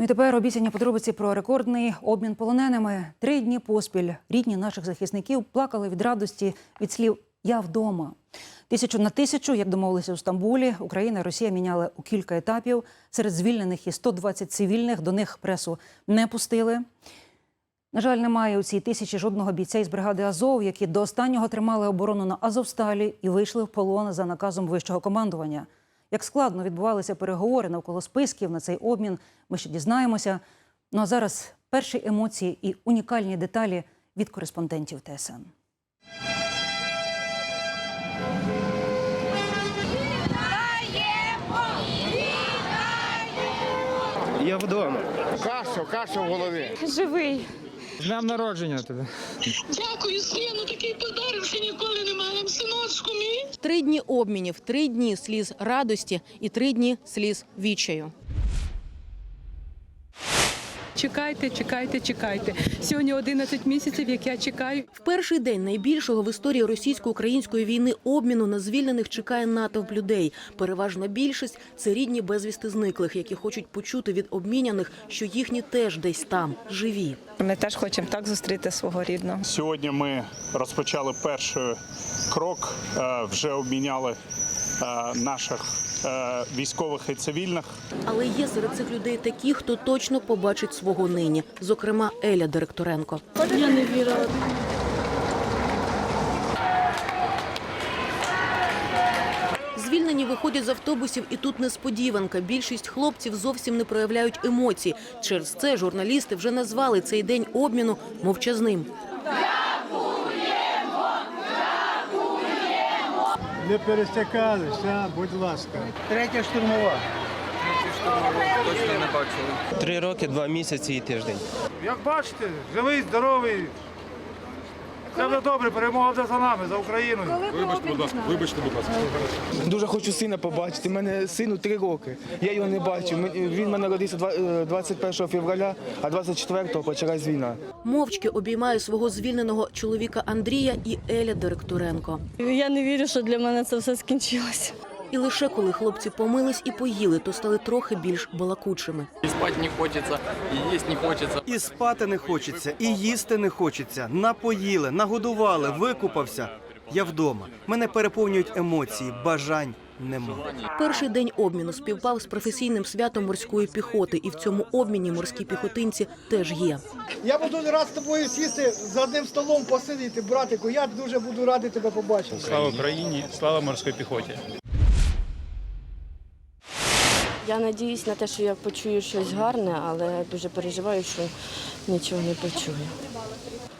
Ну і тепер обіцяні подробиці про рекордний обмін полоненими. Три дні поспіль рідні наших захисників плакали від радості від слів Я вдома. Тисячу на тисячу, як домовилися у Стамбулі, Україна і Росія міняли у кілька етапів. Серед звільнених і 120 цивільних до них пресу не пустили. На жаль, немає у цій тисячі жодного бійця із бригади Азов, які до останнього тримали оборону на Азовсталі і вийшли в полон за наказом вищого командування. Як складно відбувалися переговори навколо списків на цей обмін, ми ще дізнаємося. Ну а зараз перші емоції і унікальні деталі від кореспондентів ТСН. Я вдома. Каша, каша в голові. Живий. З днем народження тебе. Дякую, сину, такий подарунок, що ніколи не мала. Синочку. Три дні обмінів, три дні сліз радості і три дні сліз відчаю. Чекайте, чекайте, чекайте. Сьогодні 11 місяців, як я чекаю. В перший день найбільшого в історії російсько-української війни обміну на звільнених чекає натовп людей. Переважна більшість це рідні безвісти зниклих, які хочуть почути від обміняних, що їхні теж десь там живі. Ми теж хочемо так зустріти свого рідного. Сьогодні ми розпочали перший крок, е, вже обміняли е, наших військових і цивільних. Але є серед цих людей такі, хто точно побачить свого нині. Зокрема, Еля Директоренко. Я не вірила. Звільнені виходять з автобусів, і тут несподіванка. Більшість хлопців зовсім не проявляють емоцій. Через це журналісти вже назвали цей день обміну мовчазним. Не перестякалися, будь ласка. Третя штурмова. Три роки, два місяці і тиждень. Як бачите, живий, здоровий. Все буде добре, перемога вже за нами, за Україною. Дуже хочу сина побачити. У мене сину три роки. Я його не бачив. Він мене родився два- е, 21 февраля, а 24-го почалась війна. Мовчки обіймаю свого звільненого чоловіка Андрія і Еля Директоренко. Я не вірю, що для мене це все скінчилося. І лише коли хлопці помились і поїли, то стали трохи більш балакучими. И спать не хочется, и есть не хочется. І спати не хочеться, і їсти не хочеться. Напоїли, нагодували, викупався. Я вдома. Мене переповнюють емоції, бажань нема. Перший день обміну співпав з професійним святом морської піхоти, і в цьому обміні морські піхотинці теж є. Я буду рад з тобою сісти за одним столом посидіти, братику. Я дуже буду радий тебе побачити. Слава Україні! Слава морській піхоті! Я надіюсь на те, що я почую щось гарне, але дуже переживаю, що нічого не почую.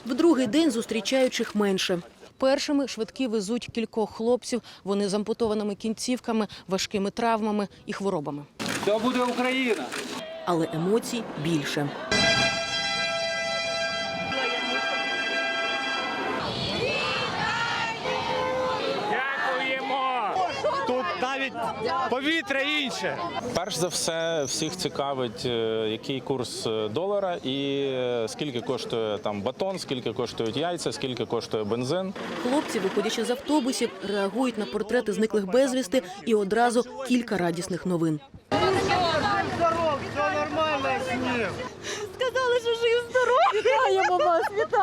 В другий день зустрічаючих менше. Першими швидкі везуть кількох хлопців. Вони з ампутованими кінцівками, важкими травмами і хворобами. Це буде Україна. Але емоцій більше. Навіть повітря інше. Перш за все, всіх цікавить, е, який курс е, долара і е, скільки коштує там батон, скільки коштують яйця, скільки коштує бензин. Хлопці, виходячи з автобусів, реагують на портрети зниклих безвісти і одразу кілька радісних новин. Сказали, що жив здоровий. Вітаємо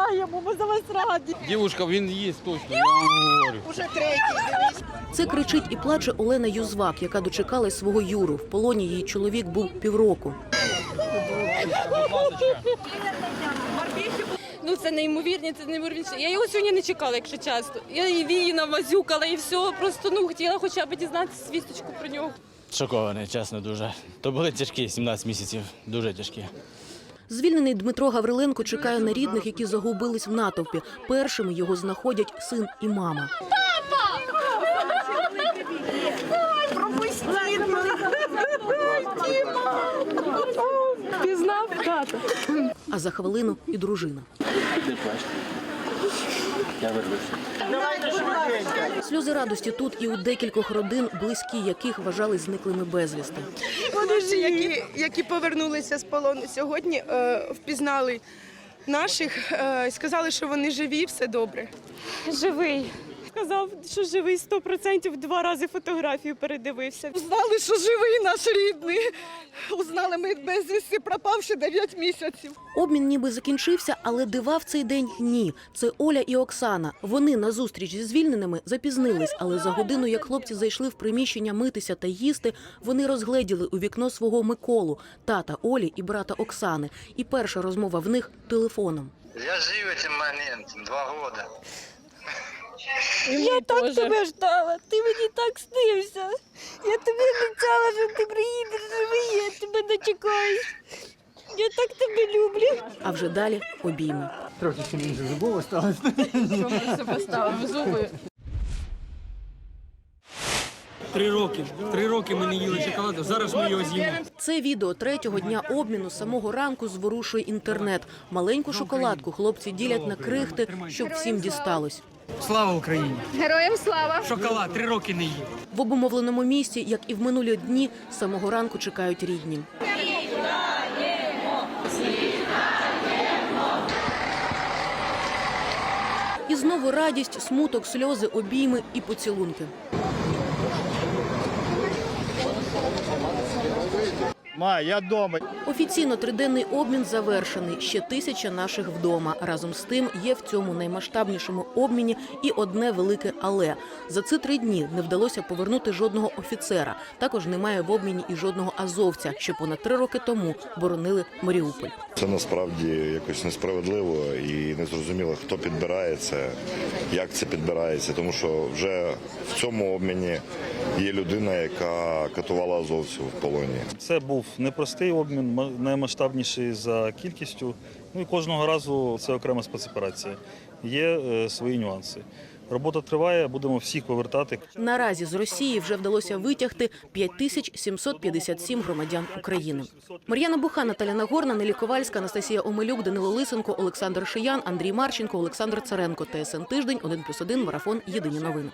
вітаємо, ми за вас раді. Девушка, він їсть точно, я вам говорю. Це кричить і плаче Олена Юзвак, яка дочекалась свого Юру. В полоні її чоловік був півроку. Ну це неймовірні, це неймовірніше. Я його сьогодні не чекала, якщо чесно. Я і вії намазюкала, і все. Просто ну хотіла хоча б дізнатися звісточку про нього. Шокований, чесно, дуже. То були тяжкі 17 місяців, дуже тяжкі. Звільнений Дмитро Гавриленко чекає на рідних, які загубились в натовпі. Першими його знаходять син і мама. Пізнав тата. А за хвилину і дружина. Сльози радості тут і у декількох родин, близькі яких вважали зниклими безвісти. Вони які, які повернулися з полону сьогодні, е, впізнали наших, е, сказали, що вони живі, все добре. Живий. Сказав, що живий 100%, два рази фотографію передивився. Знали, що живий наш рідний. Узнали ми безвісті пропавши 9 місяців. Обмін ніби закінчився, але дива в цей день ні. Це Оля і Оксана. Вони на зустріч зі звільненими запізнились, але за годину, як хлопці зайшли в приміщення митися та їсти, вони розгледіли у вікно свого Миколу, тата Олі і брата Оксани. І перша розмова в них телефоном. Я жив цим моментом два роки. Я так тебе ждала, ти мені так снився. Я тобі обіцяла, що ти приїдеш живий, я тебе дочекаюсь. Я так тебе люблю. А вже далі обійми. Трохи ще мені зубово стало. Що ми себе ставимо зуби? Три роки. Три роки ми не їли шоколаду. Зараз ми його з'їмо. Це відео третього дня обміну самого ранку зворушує інтернет. Маленьку шоколадку хлопці ділять на крихти, щоб всім дісталось. Слава Україні! Героям слава! Шоколад три роки не їв. В обумовленому місті, як і в минулі дні, з самого ранку чекають рідні. І знову радість, смуток, сльози, обійми і поцілунки. Ма, я вдома. Офіційно триденний обмін завершений. Ще тисяча наших вдома. Разом з тим є в цьому наймасштабнішому обміні і одне велике але за ці три дні не вдалося повернути жодного офіцера. Також немає в обміні і жодного азовця, що понад три роки тому боронили Маріуполь. Це насправді якось несправедливо і незрозуміло, хто підбирає це, як це підбирається, тому що вже в цьому обміні є людина, яка катувала азовців в полоні. Це був непростий обмін, ма- наймасштабніший за кількістю. Ну і кожного разу це окрема спецоперація. Є е, свої нюанси. Робота триває, будемо всіх повертати. Наразі з Росії вже вдалося витягти 5757 громадян України. Мар'яна Буха, Наталя Нагорна, Нелі Ковальська, Анастасія Омелюк, Данило Лисенко, Олександр Шиян, Андрій Марченко, Олександр Царенко. ТСН Тиждень, 1+,1, Марафон. Єдині новини.